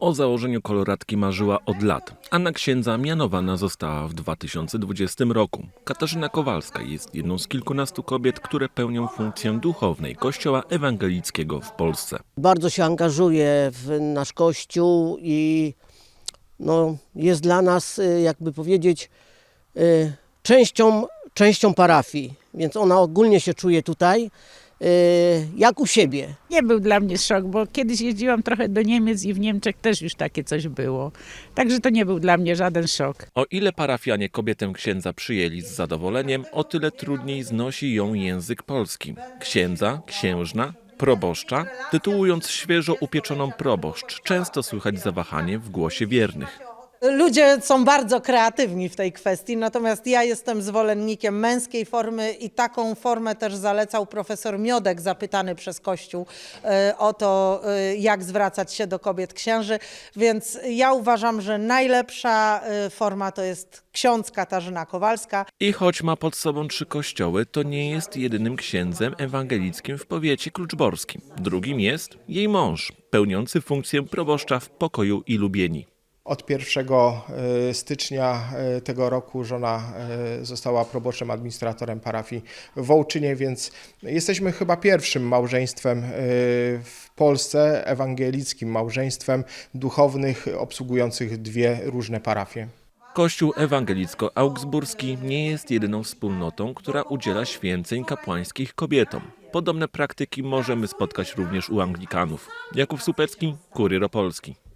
O założeniu koloratki marzyła od lat, a na księdza mianowana została w 2020 roku. Katarzyna Kowalska jest jedną z kilkunastu kobiet, które pełnią funkcję duchownej Kościoła Ewangelickiego w Polsce. Bardzo się angażuje w nasz kościół i no, jest dla nas, y, jakby powiedzieć, y, częścią, częścią parafii. Więc ona ogólnie się czuje tutaj jak u siebie. Nie był dla mnie szok, bo kiedyś jeździłam trochę do Niemiec i w Niemczech też już takie coś było. Także to nie był dla mnie żaden szok. O ile parafianie kobietę księdza przyjęli z zadowoleniem, o tyle trudniej znosi ją język polski. Księdza, księżna, proboszcza, tytułując świeżo upieczoną proboszcz, często słychać zawahanie w głosie wiernych. Ludzie są bardzo kreatywni w tej kwestii, natomiast ja jestem zwolennikiem męskiej formy i taką formę też zalecał profesor Miodek, zapytany przez Kościół e, o to, e, jak zwracać się do kobiet księży. Więc ja uważam, że najlepsza e, forma to jest ksiądz Katarzyna Kowalska. I choć ma pod sobą trzy kościoły, to nie jest jedynym księdzem ewangelickim w powiecie kluczborskim. Drugim jest jej mąż, pełniący funkcję proboszcza w pokoju i lubieni. Od 1 y, stycznia y, tego roku żona y, została probocznym administratorem parafii w Wołczynie, więc jesteśmy chyba pierwszym małżeństwem w Polsce, ewangelickim małżeństwem duchownych obsługujących dwie różne parafie. Kościół ewangelicko-augsburski nie jest jedyną wspólnotą, która udziela święceń kapłańskich kobietom. Podobne praktyki możemy spotkać również u Anglikanów. Jakub Supecki, Kurier Opolski.